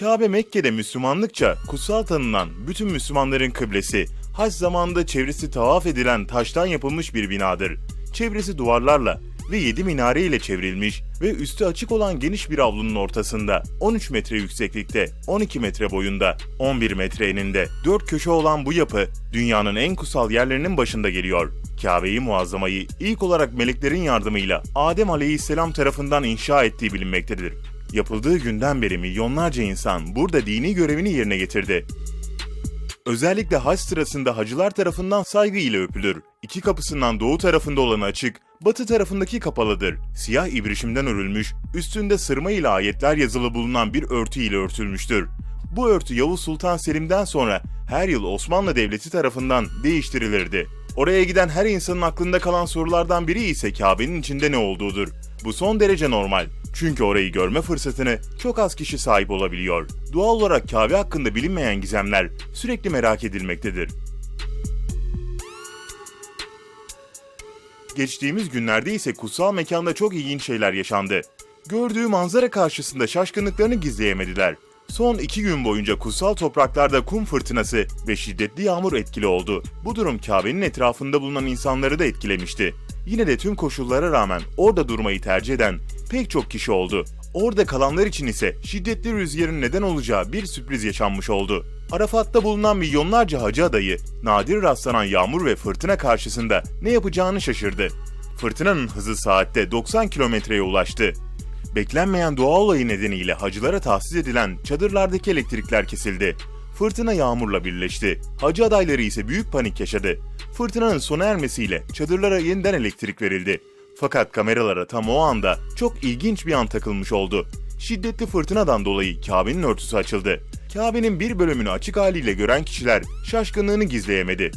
Kabe Mekke'de Müslümanlıkça kutsal tanınan bütün Müslümanların kıblesi, hac zamanında çevresi tavaf edilen taştan yapılmış bir binadır. Çevresi duvarlarla ve 7 minare ile çevrilmiş ve üstü açık olan geniş bir avlunun ortasında 13 metre yükseklikte, 12 metre boyunda, 11 metre eninde 4 köşe olan bu yapı dünyanın en kutsal yerlerinin başında geliyor. Kabe-i Muazzama'yı ilk olarak meleklerin yardımıyla Adem Aleyhisselam tarafından inşa ettiği bilinmektedir. Yapıldığı günden beri milyonlarca insan burada dini görevini yerine getirdi. Özellikle hac sırasında hacılar tarafından saygı ile öpülür. İki kapısından doğu tarafında olanı açık, batı tarafındaki kapalıdır. Siyah ibrişimden örülmüş, üstünde sırma ile ayetler yazılı bulunan bir örtü ile örtülmüştür. Bu örtü Yavuz Sultan Selim'den sonra her yıl Osmanlı Devleti tarafından değiştirilirdi. Oraya giden her insanın aklında kalan sorulardan biri ise Kabe'nin içinde ne olduğudur. Bu son derece normal. Çünkü orayı görme fırsatını çok az kişi sahip olabiliyor. Doğal olarak Kabe hakkında bilinmeyen gizemler sürekli merak edilmektedir. Geçtiğimiz günlerde ise kutsal mekanda çok ilginç şeyler yaşandı. Gördüğü manzara karşısında şaşkınlıklarını gizleyemediler. Son iki gün boyunca kutsal topraklarda kum fırtınası ve şiddetli yağmur etkili oldu. Bu durum Kabe'nin etrafında bulunan insanları da etkilemişti. Yine de tüm koşullara rağmen orada durmayı tercih eden pek çok kişi oldu. Orada kalanlar için ise şiddetli rüzgarın neden olacağı bir sürpriz yaşanmış oldu. Arafat'ta bulunan milyonlarca hacı adayı nadir rastlanan yağmur ve fırtına karşısında ne yapacağını şaşırdı. Fırtınanın hızı saatte 90 kilometreye ulaştı. Beklenmeyen doğa olayı nedeniyle hacılara tahsis edilen çadırlardaki elektrikler kesildi. Fırtına yağmurla birleşti. Hacı adayları ise büyük panik yaşadı. Fırtınanın sona ermesiyle çadırlara yeniden elektrik verildi. Fakat kameralara tam o anda çok ilginç bir an takılmış oldu. Şiddetli fırtınadan dolayı Kabe'nin örtüsü açıldı. Kabe'nin bir bölümünü açık haliyle gören kişiler şaşkınlığını gizleyemedi.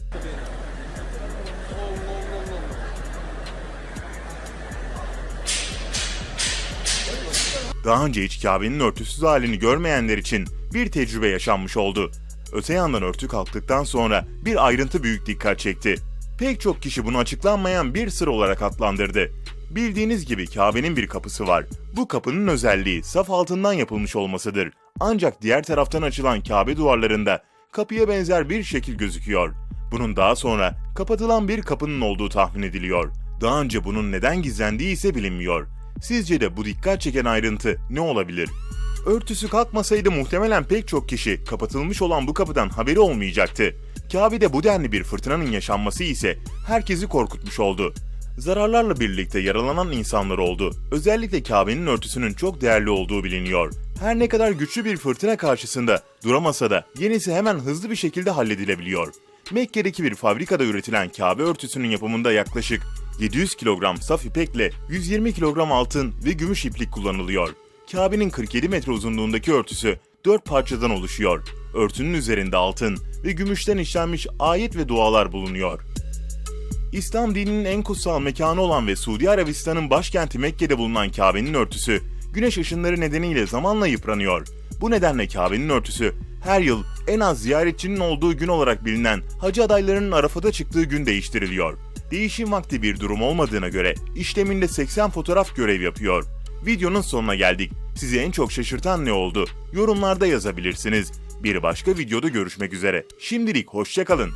Daha önce hiç Kabe'nin örtüsüz halini görmeyenler için bir tecrübe yaşanmış oldu. Öte yandan örtü kalktıktan sonra bir ayrıntı büyük dikkat çekti. Pek çok kişi bunu açıklanmayan bir sır olarak adlandırdı. Bildiğiniz gibi Kabe'nin bir kapısı var. Bu kapının özelliği saf altından yapılmış olmasıdır. Ancak diğer taraftan açılan Kabe duvarlarında kapıya benzer bir şekil gözüküyor. Bunun daha sonra kapatılan bir kapının olduğu tahmin ediliyor. Daha önce bunun neden gizlendiği ise bilinmiyor. Sizce de bu dikkat çeken ayrıntı ne olabilir? Örtüsü kalkmasaydı muhtemelen pek çok kişi kapatılmış olan bu kapıdan haberi olmayacaktı. Kabe'de bu denli bir fırtınanın yaşanması ise herkesi korkutmuş oldu. Zararlarla birlikte yaralanan insanlar oldu. Özellikle Kabe'nin örtüsünün çok değerli olduğu biliniyor. Her ne kadar güçlü bir fırtına karşısında duramasa da yenisi hemen hızlı bir şekilde halledilebiliyor. Mekke'deki bir fabrikada üretilen Kabe örtüsünün yapımında yaklaşık 700 kilogram saf ipekle 120 kilogram altın ve gümüş iplik kullanılıyor. Kabe'nin 47 metre uzunluğundaki örtüsü 4 parçadan oluşuyor. Örtünün üzerinde altın ve gümüşten işlenmiş ayet ve dualar bulunuyor. İslam dininin en kutsal mekanı olan ve Suudi Arabistan'ın başkenti Mekke'de bulunan Kabe'nin örtüsü, güneş ışınları nedeniyle zamanla yıpranıyor. Bu nedenle Kabe'nin örtüsü her yıl en az ziyaretçinin olduğu gün olarak bilinen hacı adaylarının Arafat'a çıktığı gün değiştiriliyor. Değişim vakti bir durum olmadığına göre işleminde 80 fotoğraf görev yapıyor. Videonun sonuna geldik. Sizi en çok şaşırtan ne oldu? Yorumlarda yazabilirsiniz. Bir başka videoda görüşmek üzere. Şimdilik hoşçakalın.